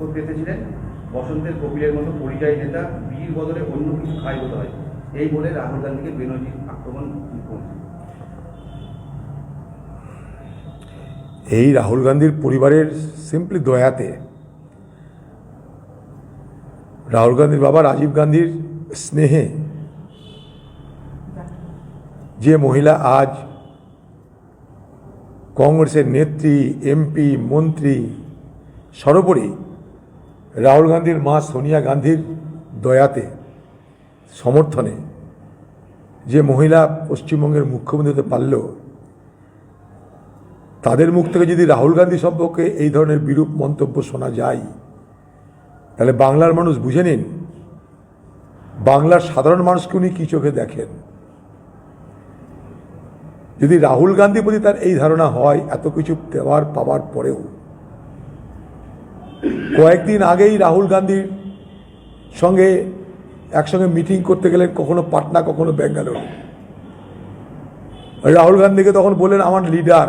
করতে এসেছিলেন। বসন্তের কপিলের মতো পরিযায়ী নেতা, বীর বদলে অন্য কিছু খাই বোধ হয়। এই বলে রাহুল গান্ধীকে বেনজির আক্রমণ এই রাহুল গান্ধীর পরিবারের সিম্পলি দয়াতে রাহুল গান্ধীর বাবা রাজীব গান্ধীর স্নেহে যে মহিলা আজ কংগ্রেসের নেত্রী, এমপি, মন্ত্রী, সর্বোপরি রাহুল গান্ধীর মা সোনিয়া গান্ধীর দয়াতে, সমর্থনে যে মহিলা পশ্চিমবঙ্গের মুখ্যমন্ত্রী হতে পারল, তাদের মুখ থেকে যদি রাহুল গান্ধী সম্পর্কে এই ধরনের বিরূপ মন্তব্য শোনা যায়, তাহলে বাংলার মানুষ বুঝে নিন, বাংলার সাধারণ মানুষকে উনি কী চোখে দেখেন। যদি রাহুল গান্ধী প্রতি তার এই ধারণা হয়, এত কিছু দেওয়ার পাওয়ার পরেও কয়েকদিন আগেই রাহুল গান্ধীর সঙ্গে একসঙ্গে মিটিং করতে গেলেন কখনো পাটনা, কখনো ব্যাঙ্গালোর। রাহুল গান্ধীকে তখন বললেন, আমার লিডার।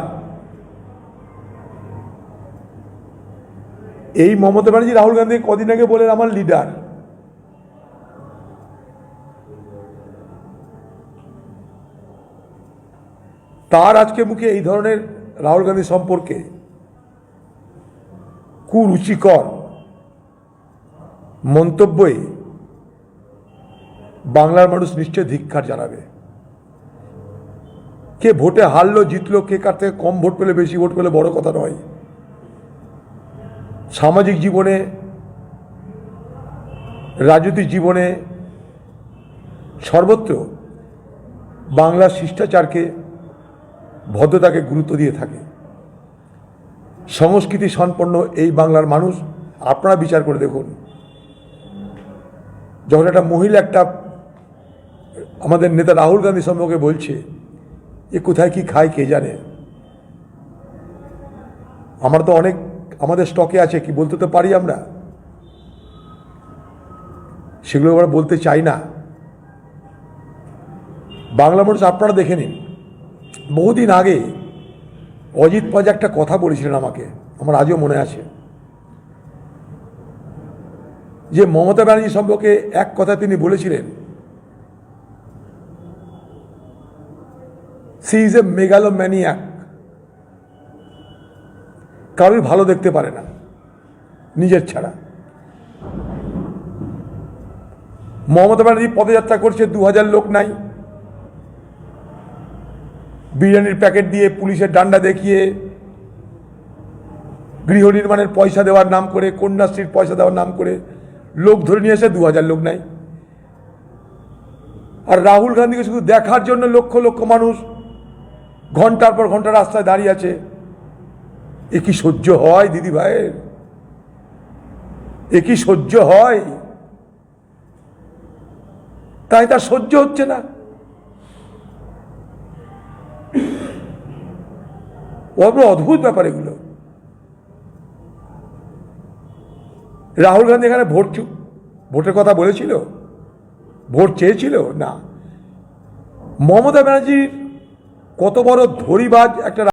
এই মমতা ব্যানার্জি রাহুল গান্ধী কদিন আগে বলেন আমার লিডার। তার আজকে মুখে এই ধরনের রাহুল গান্ধী সম্পর্কে কুরুচিকর মন্তব্যে বাংলার মানুষ নিশ্চয় ধিক্ষার জানাবে। কে ভোটে হারলো, জিতলো, কে কার থেকে কম ভোট পেলে, বেশি ভোট পেলে বড় কথা নয়। সামাজিক জীবনে, রাজনৈতিক জীবনে সর্বত্র বাংলার শিষ্টাচারকে, ভদ্রতাকে গুরুত্ব দিয়ে থাকে। সংস্কৃতি সম্পন্ন এই বাংলার মানুষ, আপনারা বিচার করে দেখুন। যখন একটা মহিলা একটা আমাদের নেতা রাহুল গান্ধী সম্পর্কে বলছে, এ কোথায় কি খায় কে জানে? আমার তো অনেক, আমাদের স্টকে আছে, কি বলতে তো পারি আমরা? সেগুলো আমরা বলতে চাই না। বাংলা মানুষ আপনারা দেখে নিন। বহুদিন আগে অজিত পাজ একটা কথা বলেছিলেন আমাকে, আমার আজও মনে আছে। যে মমতা ব্যানার্জি সম্পর্কে এক কথা তিনি বলেছিলেন সি ইজ এ মেগালোম্যানিয়াক কারোর ভালো দেখতে পারে না, নিজের ছাড়া। মমতা ব্যানার্জি পদযাত্রা করছে দু হাজার লোক নাই। বিরিয়ানির প্যাকেট দিয়ে পুলিশের ডান্ডা দেখিয়ে গৃহ নির্মাণের পয়সা দেওয়ার নাম করে, কন্যাশ্রীর পয়সা দেওয়ার নাম করে লোক ধরে নিয়ে এসে দু হাজার লোক নাই আর রাহুল গান্ধীকে শুধু দেখার জন্য লক্ষ লক্ষ মানুষ ঘণ্টার পর ঘণ্টা রাস্তায় দাঁড়িয়ে আছে। এ কি সহ্য হয় দিদি ভাইয়ের? এ কি সহ্য হয়? তাই তার সহ্য হচ্ছে না। বড় অদ্ভুত ব্যাপার এগুলো। রাহুল গান্ধী এখানে ভোট ভোটের কথা বলেছিল? ভোট চেয়েছিল? না। মমতা ব্যানার্জির কত বড় ধরিবাজ একটা